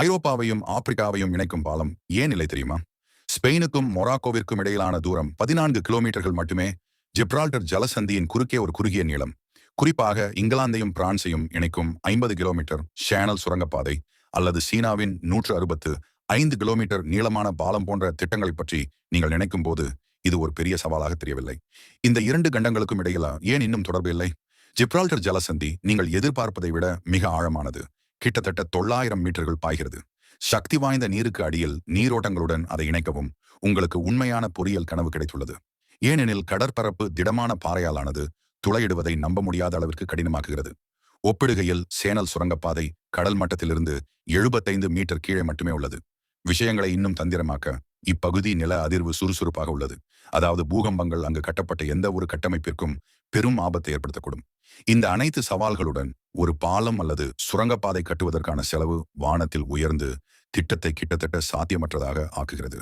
ஐரோப்பாவையும் ஆப்பிரிக்காவையும் இணைக்கும் பாலம் ஏன் இல்லை தெரியுமா? ஸ்பெயினுக்கும் மொராக்கோவிற்கும் இடையிலான தூரம் பதினான்கு கிலோமீட்டர்கள் மட்டுமே ஜிப்ரால்டர் ஜலசந்தியின் குறுக்கே ஒரு குறுகிய நீளம். குறிப்பாக இங்கிலாந்தையும் பிரான்சையும் இணைக்கும் ஐம்பது கிலோமீட்டர் சேனல் சுரங்கப்பாதை அல்லது சீனாவின் நூற்று அறுபத்து ஐந்து கிலோமீட்டர் நீளமான பாலம் போன்ற திட்டங்களை பற்றி நீங்கள் நினைக்கும் போது இது ஒரு பெரிய சவாலாக தெரியவில்லை. இந்த இரண்டு கண்டங்களுக்கும் இடையில ஏன் இன்னும் தொடர்பு இல்லை? ஜிப்ரால்டர் ஜலசந்தி நீங்கள் எதிர்பார்ப்பதை விட மிக ஆழமானது. கிட்டத்தட்ட தொள்ளாயிரம் மீட்டர்கள் பாய்கிறது. சக்தி வாய்ந்த நீருக்கு அடியில் நீரோட்டங்களுடன் அதை இணைக்கவும் உங்களுக்கு உண்மையான பொறியியல் கனவு கிடைத்துள்ளது. ஏனெனில் கடற்பரப்பு திடமான பாறையாலானது துளையிடுவதை நம்ப முடியாத அளவிற்கு கடினமாக்குகிறது. ஒப்பிடுகையில் சேனல் சுரங்கப்பாதை கடல் மட்டத்திலிருந்து எழுபத்தைந்து மீட்டர் கீழே மட்டுமே உள்ளது. விஷயங்களை இன்னும் தந்திரமாக்க இப்பகுதி நில அதிர்வு சுறுசுறுப்பாக உள்ளது. அதாவது பூகம்பங்கள் அங்கு கட்டப்பட்ட எந்த ஒரு கட்டமைப்பிற்கும் பெரும் ஆபத்தை ஏற்படுத்தக்கூடும். இந்த அனைத்து சவால்களுடன் ஒரு பாலம் அல்லது சுரங்கப்பாதை கட்டுவதற்கான செலவு வானத்தில் உயர்ந்து திட்டத்தை கிட்டத்தட்ட சாத்தியமற்றதாக ஆக்குகிறது.